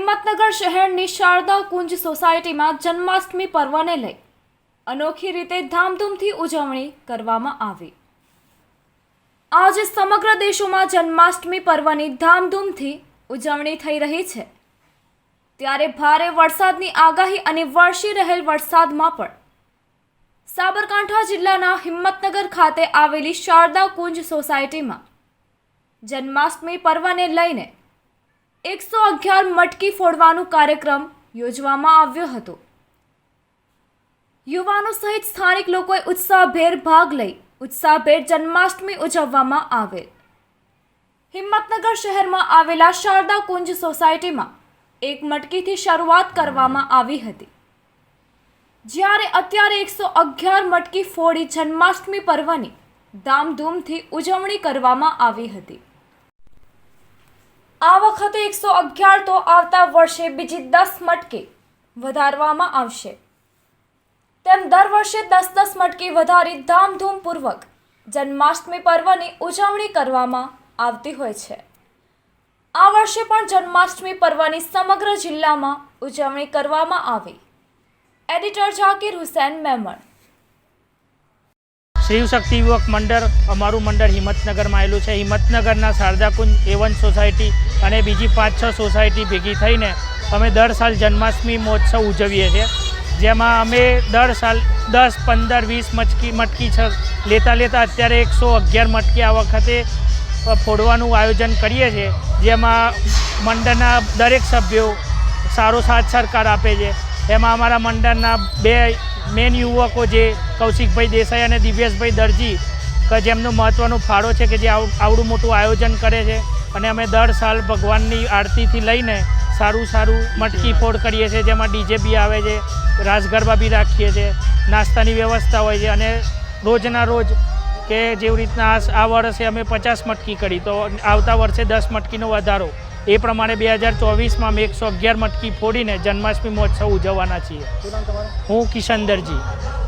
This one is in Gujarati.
હિંમતનગર શહેરની શારદા કુંજ સોસાયટીમાં જન્માષ્ટમી પર્વને લઈ અનોખી રીતે ધામધૂમથી ઉજવણી કરવામાં આવી. આજે સમગ્ર દેશોમાં જન્માષ્ટમી પર્વની ધામધૂમથી ઉજવણી થઈ રહી છે. ત્યારે ભારે વરસાદની આગાહી અને વરસી રહેલ વરસાદમાં પણ સાબરકાંઠા જિલ્લાના હિંમતનગર ખાતે આવેલી શારદા કુંજ સોસાયટીમાં જન્માષ્ટમી પર્વને લઈને એકસો અગિયાર મટકી ફોડવાનો કાર્યક્રમ યોજવામાં આવ્યો હતો. યુવાનો સહિત સ્થાનિક લોકોએ ઉત્સાહભેર ભાગ લઈ ઉત્સાહભેર જન્માષ્ટમી ઉજવવામાં આવેલ. હિંમતનગર શહેરમાં આવેલા શારદા કુંજ સોસાયટીમાં એક મટકીથી શરૂઆત કરવામાં આવી હતી. જ્યારે અત્યારે એકસો અગિયાર મટકી ફોડી જન્માષ્ટમી પર્વની ધામધૂમથી ઉજવણી કરવામાં આવી હતી. આ વખતે એકસો અગિયાર તો આવતા વર્ષે બીજી દસ મટકી વધારવામાં આવશે. તેમ દર વર્ષે દસ દસ મટકી વધારી ધામધૂમપૂર્વક જન્માષ્ટમી પર્વની ઉજવણી કરવામાં આવતી હોય છે. આ વર્ષે પણ જન્માષ્ટમી પર્વની સમગ્ર જિલ્લામાં ઉજવણી કરવામાં આવી. એડિટર ઝાકીર હુસૈન મેમણ શિવશક્તિ યુવક મંડળ, અમારું મંડળ હિંમતનગરમાં આવેલું છે. હિંમતનગરના શારદાકુંજ એવન સોસાયટી અને બીજી પાંચ છ સોસાયટી ભેગી થઈને અમે દર સાલ જન્માષ્ટમી મહોત્સવ ઉજવીએ છીએ. જેમાં અમે દર સાલ દસ, પંદર, વીસ મટકી મટકી છ લેતા લેતા અત્યારે એકસો અગિયાર મટકી આ વખતે ફોડવાનું આયોજન કરીએ છીએ. જેમાં મંડળના દરેક સભ્યો સારો સાથ સરકાર આપે છે. એમાં અમારા મંડળના બે મેન યુવકો જે કૌશિકભાઈ દેસાઈ અને દિવ્યેશભાઈ દરજી, કે જેમનો મહત્ત્વનો ફાળો છે કે જે આવડું મોટું આયોજન કરે છે, અને અમે દર સાલ ભગવાનની આરતીથી લઈને સારું સારું મટકી ફોડ કરીએ છીએ, જેમાં ડીજે બી આવે છે રાસ ગરબા બી રાખીએ છીએ, નાસ્તાની વ્યવસ્થા હોય છે, અને રોજના રોજ કે જેવી રીતના આ વર્ષે અમે પચાસ મટકી કરી, તો આવતા વર્ષે દસ મટકીનો વધારો. એ પ્રમાણે બે હજાર ચોવીસમાં અમે એકસો અગિયાર મટકી ફોડીને જન્માષ્ટમી મહોત્સવ ઉજવવાના છીએ. હું કિશન દરજી.